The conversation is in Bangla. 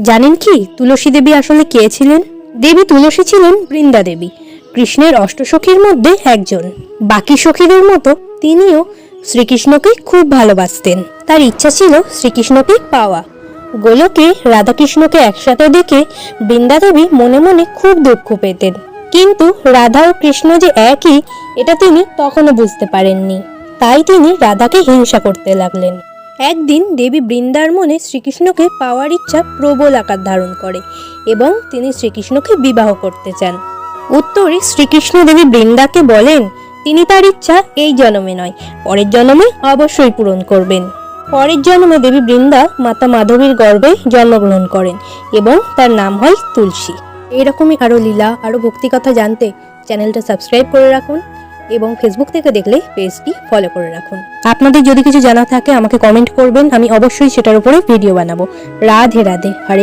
জানেন কি, তুলসী দেবী আসলে কে ছিলেন? দেবী তুলসী ছিলেন বৃন্দা দেবী, কৃষ্ণের অষ্টসখীর মধ্যে একজন। বাকি সখীদের মতো তিনিও শ্রীকৃষ্ণকে খুব ভালোবাসতেন। তার ইচ্ছা ছিল শ্রীকৃষ্ণকে পাওয়া। গোলকে রাধাকৃষ্ণকে একসাথে দেখে বৃন্দা দেবী মনে মনে খুব দুঃখ পেতেন। কিন্তু রাধা ও কৃষ্ণ যে একই, এটা তিনি তখনও বুঝতে পারেননি। তাই তিনি রাধাকে হিংসা করতে লাগলেন। একদিন দেবী বৃন্দার মনে শ্রীকৃষ্ণকে পাওয়ার ইচ্ছা প্রবল আকার ধারণ করে এবং তিনি শ্রীকৃষ্ণকে বিবাহ করতে চান। উত্তরে শ্রীকৃষ্ণ দেবী বৃন্দাকে বলেন, তিনি তার ইচ্ছা এই জন্মে নয়, পরের জন্মে অবশ্যই পূরণ করবেন। পরের জন্মে দেবী বৃন্দা মাতা মাধবীর গর্ভে জন্মগ্রহণ করেন এবং তার নাম হয় তুলসী। এরকমই আরও লীলা, আরও ভক্তিকথা জানতে চ্যানেলটা সাবস্ক্রাইব করে রাখুন। এবং ফেসবুক থেকে দেখলে পেজটি ফলো করে রাখুন। আপনাদের যদি কিছু জানা থাকে আমাকে কমেন্ট করবেন, আমি অবশ্যই সেটার উপরে ভিডিও বানাবো। রাধে রাধে, হরে